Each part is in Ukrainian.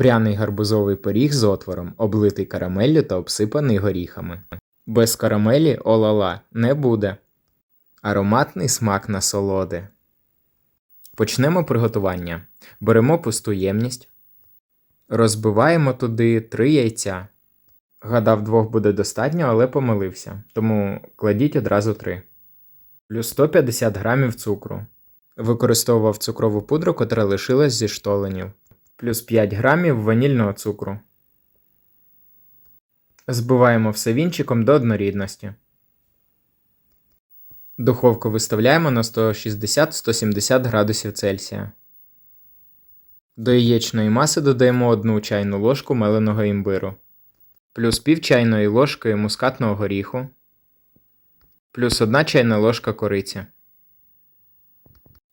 Пряний гарбузовий пиріг з отвором, облитий карамеллю та обсипаний горіхами. Без карамелі олала не буде. Ароматний смак насолоди. Почнемо приготування. Беремо пусту ємність. Розбиваємо туди три яйця. Гадав, двох буде достатньо, але помилився, тому кладіть одразу три. Плюс 150 грамів цукру. Використовував цукрову пудру, котра лишилась зі штоленів. Плюс 5 грамів ванільного цукру. Збиваємо все вінчиком до однорідності. Духовку виставляємо на 160-170 градусів Цельсія. До яєчної маси додаємо 1 чайну ложку меленого імбиру, плюс пів чайної ложки мускатного горіху, плюс 1 чайна ложка кориці.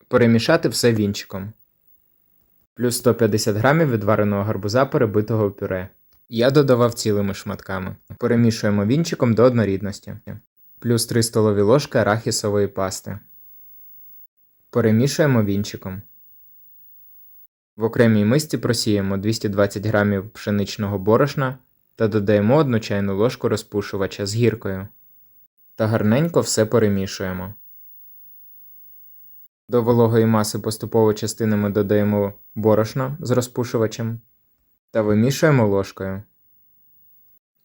Перемішати все вінчиком. Плюс 150 грамів відвареного гарбуза перебитого в пюре. Я додавав цілими шматками. Перемішуємо вінчиком до однорідності. Плюс 3 столові ложки арахісової пасти. Перемішуємо вінчиком. В окремій мисці просіємо 220 грамів пшеничного борошна та додаємо 1 чайну ложку розпушувача з гіркою. Та гарненько все перемішуємо. До вологої маси поступово частинами додаємо борошно з розпушувачем та вимішуємо ложкою.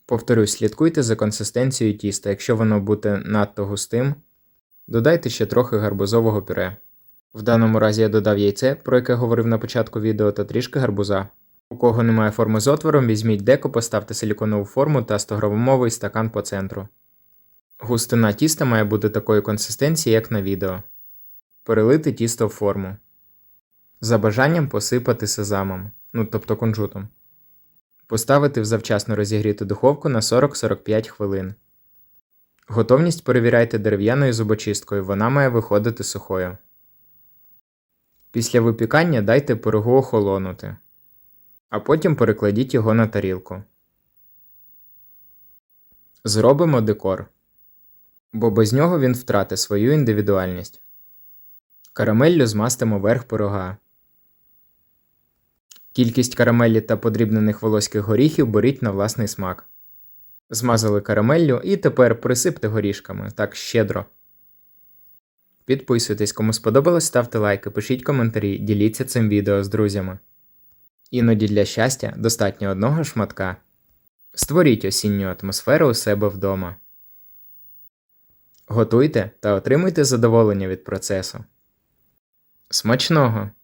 Повторюсь, слідкуйте за консистенцією тіста. Якщо воно буде надто густим, додайте ще трохи гарбузового пюре. В даному разі я додав яйце, про яке говорив на початку відео, та трішки гарбуза. У кого немає форми з отвором, візьміть деко, поставте силіконову форму та 100-грамовий стакан по центру. Густина тіста має бути такої консистенції, як на відео. Перелити тісто в форму. За бажанням посипати сезамом, ну тобто кунжутом. Поставити в завчасно розігріту духовку на 40-45 хвилин. Готовність перевіряйте дерев'яною зубочисткою, вона має виходити сухою. Після випікання дайте пирогу охолонути, а потім перекладіть його на тарілку. Зробимо декор, бо без нього він втратить свою індивідуальність. Карамеллю змастимо верх пирога. Кількість карамелі та подрібнених волоських горіхів беріть на власний смак. Змазали карамеллю і тепер присипте горішками так щедро. Підписуйтесь, кому сподобалось, ставте лайки, пишіть коментарі, діліться цим відео з друзями. Іноді для щастя достатньо одного шматка. Створіть осінню атмосферу у себе вдома. Готуйте та отримуйте задоволення від процесу. Смачного!